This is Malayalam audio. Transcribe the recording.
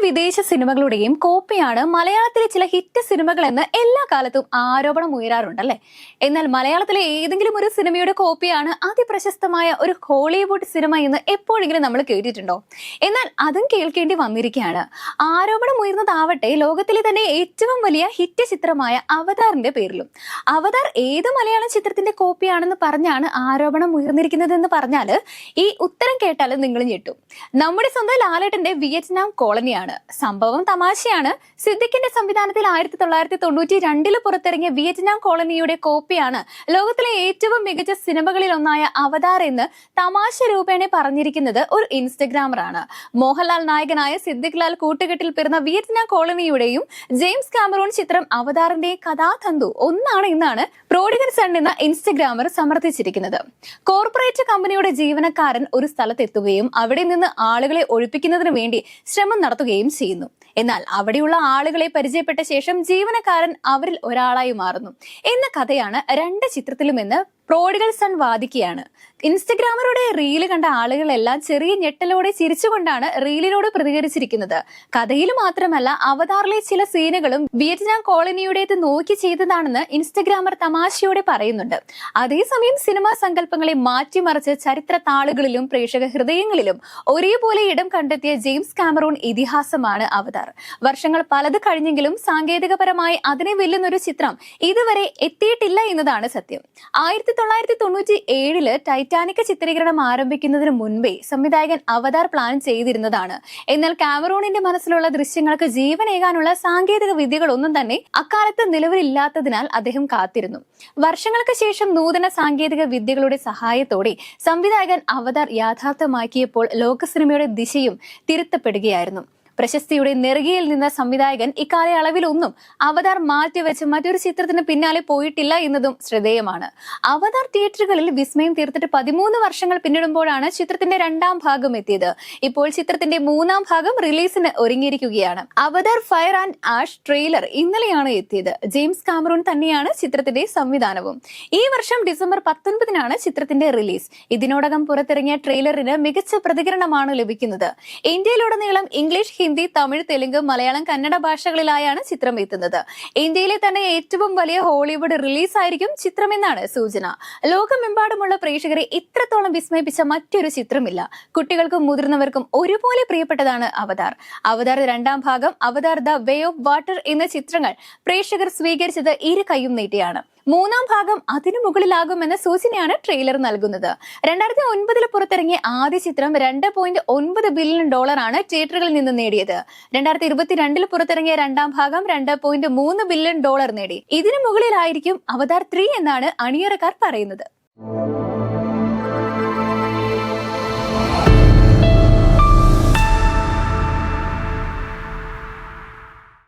വിദേശ സിനിമകളുടെയും കോപ്പിയാണ് മലയാളത്തിലെ ചില ഹിറ്റ് സിനിമകൾ എന്ന് എല്ലാ കാലത്തും ആരോപണം ഉയരാറുണ്ടല്ലേ? എന്നാൽ മലയാളത്തിലെ ഏതെങ്കിലും ഒരു സിനിമയുടെ കോപ്പിയാണ് അതിപ്രശസ്തമായ ഒരു ഹോളിവുഡ് സിനിമ എന്ന് എപ്പോഴെങ്കിലും നമ്മൾ കേട്ടിട്ടുണ്ടോ? എന്നാൽ അതും കേൾക്കേണ്ടി വന്നിരിക്കുകയാണ്. ആരോപണം ഉയർന്നതാവട്ടെ ലോകത്തിലെ തന്നെ ഏറ്റവും വലിയ ഹിറ്റ് ചിത്രമായ അവതാറിന്റെ പേരിലും. അവതാർ ഏത് മലയാള ചിത്രത്തിന്റെ കോപ്പിയാണെന്ന് പറഞ്ഞാണ് ആരോപണം ഉയർന്നിരിക്കുന്നത് എന്ന് പറഞ്ഞാൽ ഈ ഉത്തരം കേട്ടാലും നിങ്ങൾ ഞെട്ടും. നമ്മുടെ സ്വന്തം ലാലേട്ടന്റെ വിയറ്റ്നാം കോളനിയാണ്. സംഭവം തമാശയാണ്. സിദ്ദിഖിന്റെ സംവിധാനത്തിൽ ആയിരത്തി തൊള്ളായിരത്തി തൊണ്ണൂറ്റി രണ്ടിൽ പുറത്തിറങ്ങിയ വിയറ്റ്നാം കോളനിയുടെ കോപ്പിയാണ് ലോകത്തിലെ ഏറ്റവും മികച്ച സിനിമകളിൽ ഒന്നായ അവതാർ എന്ന് തമാശ രൂപേണ പറഞ്ഞിരിക്കുന്നത് ഒരു ഇൻസ്റ്റഗ്രാമറാണ്. മോഹൻലാൽ നായകനായ സിദ്ദിഖ് ലാൽ കൂട്ടുകെട്ടിൽ പിറന്ന വിയറ്റ്നാം കോളനിയുടെയും ജെയിംസ് കാമറോൺ ചിത്രം അവതാറിന്റെ കഥാതന്തു ഒന്നാണ് എന്നാണ് പ്രോഡിഗൻ സൺ എന്ന ഇൻസ്റ്റഗ്രാമർ സമർത്ഥിച്ചിരിക്കുന്നത്. കോർപ്പറേറ്റ് കമ്പനിയുടെ ജീവനക്കാരൻ ഒരു സ്ഥലത്തെത്തുകയും അവിടെ നിന്ന് ആളുകളെ ഒഴിപ്പിക്കുന്നതിന് വേണ്ടി ശ്രമം നടത്തുകയും ചെയ്യുന്നു. എന്നാൽ അവിടെയുള്ള ആളുകളെ പരിചയപ്പെട്ട ശേഷം ജീവനക്കാരൻ അവരിൽ ഒരാളായി മാറുന്നു. എന്ന കഥയാണ് രണ്ട് ചിത്രത്തിലുമെന്ന് പ്രോഡിഗൽ സൺ വാദിക്കുകയാണ്. ഇൻസ്റ്റഗ്രാമറുടെ റീൽ കണ്ട ആളുകളെല്ലാം ചെറിയ ഞെട്ടലോടെ ചിരിച്ചുകൊണ്ടാണ് റീലിനോട് പ്രതികരിച്ചിരിക്കുന്നത്. കഥയിൽ മാത്രമല്ല അവതാറിലെ ചില സീനുകളും വിയറ്റ്നാം കോളനിയുടേത് നോക്കി ചെയ്തതാണെന്ന് ഇൻസ്റ്റഗ്രാമർ തമാശയോടെ പറയുന്നുണ്ട്. അതേസമയം സിനിമാ സങ്കല്പങ്ങളെ മാറ്റിമറിച്ച് ചരിത്ര താളുകളിലും പ്രേക്ഷക ഹൃദയങ്ങളിലും ഒരേപോലെ ഇടം കണ്ടെത്തിയ ജെയിംസ് കാമറൂൺ ഇതിഹാസമാണ് അവതാർ. വർഷങ്ങൾ പലത് കഴിഞ്ഞെങ്കിലും സാങ്കേതികപരമായി അതിനെ വെല്ലുന്നൊരു ചിത്രം ഇതുവരെ എത്തിയിട്ടില്ല എന്നതാണ് സത്യം. ആയിരത്തി തൊള്ളായിരത്തി തൊണ്ണൂറ്റി ഏഴിൽ ടൈറ്റാനിക് ചിത്രീകരണം ആരംഭിക്കുന്നതിന് മുൻപേ സംവിധായകൻ അവതാർ പ്ലാൻ ചെയ്തിരുന്നതാണ്. എന്നാൽ കാമറൂണിന്റെ മനസ്സിലുള്ള ദൃശ്യങ്ങൾക്ക് ജീവനേകാനുള്ള സാങ്കേതിക വിദ്യകളൊന്നും തന്നെ അക്കാലത്ത് നിലവിലില്ലാത്തതിനാൽ അദ്ദേഹം കാത്തിരുന്നു. വർഷങ്ങൾക്ക് ശേഷം നൂതന സാങ്കേതിക വിദ്യകളുടെ സഹായത്തോടെ സംവിധായകൻ അവതാർ യാഥാർത്ഥ്യമാക്കിയപ്പോൾ ലോക സിനിമയുടെ ദിശയും തിരുത്തപ്പെടുകയായിരുന്നു. പ്രശസ്തിയുടെ നെറുകയിൽ നിന്ന സംവിധായകൻ ഇക്കാലയളവിലൊന്നും അവതാർ മാറ്റിവെച്ച് മറ്റൊരു ചിത്രത്തിന് പിന്നാലെ പോയിട്ടില്ല എന്നതും ശ്രദ്ധേയമാണ്. അവതാർ തിയേറ്ററുകളിൽ വിസ്മയം തീർത്തിട്ട് പതിമൂന്ന് വർഷങ്ങൾ പിന്നിടുമ്പോഴാണ് ചിത്രത്തിന്റെ രണ്ടാം ഭാഗം എത്തിയത്. ഇപ്പോൾ ചിത്രത്തിന്റെ മൂന്നാം ഭാഗം റിലീസിന് ഒരുങ്ങിയിരിക്കുകയാണ്. Avatar fire and ash trailer ഇന്നലെയാണ് എത്തിയത്. ജെയിംസ് കാമറൂൺ തന്നെയാണ് ചിത്രത്തിന്റെ സംവിധാനവും. ഈ വർഷം ഡിസംബർ പത്തൊൻപതിനാണ് ചിത്രത്തിന്റെ റിലീസ്. ഇതിനോടകം പുറത്തിറങ്ങിയ ട്രെയിലറിന് മികച്ച പ്രതികരണമാണ് ലഭിക്കുന്നത്. ഇന്ത്യയിലുടനീളം ഇംഗ്ലീഷ് ഹിന്ദി തമിഴ് തെലുങ്ക് മലയാളം കന്നഡ ഭാഷകളിലായാണ് ചിത്രം എത്തുന്നത്. ഇന്ത്യയിലെ തന്നെ ഏറ്റവും വലിയ ഹോളിവുഡ് റിലീസ് ആയിരിക്കും ചിത്രമെന്നാണ് സൂചന. ലോകമെമ്പാടുമുള്ള പ്രേക്ഷകരെ ഇത്രത്തോളം വിസ്മയിപ്പിച്ച മറ്റൊരു ചിത്രമില്ല. കുട്ടികൾക്കും മുതിർന്നവർക്കും ഒരുപോലെ പ്രിയപ്പെട്ടതാണ് അവതാർ. അവതാർ രണ്ടാം ഭാഗം Avatar the way of water എന്ന ചിത്രങ്ങൾ പ്രേക്ഷകർ സ്വീകരിച്ചത് ഇരു കൈയും നീട്ടിയാണ്. മൂന്നാം ഭാഗം അതിനു മുകളിലാകുമെന്ന സൂചനയാണ് ട്രെയിലർ നൽകുന്നത്. രണ്ടായിരത്തി ഒൻപതിൽ പുറത്തിറങ്ങിയ ആദ്യ ചിത്രം രണ്ട് പോയിന്റ് ഒൻപത് ബില്യൺ ഡോളറാണ് തിയേറ്ററുകളിൽ നിന്ന് നേടിയത്. രണ്ടായിരത്തി ഇരുപത്തിരണ്ടിൽ പുറത്തിറങ്ങിയ രണ്ടാം ഭാഗം രണ്ട് പോയിന്റ് മൂന്ന് ബില്യൺ ഡോളർ നേടി. ഇതിനു മുകളിലായിരിക്കും അവതാർ ത്രീ എന്നാണ് അണിയറക്കാർ പറയുന്നത്.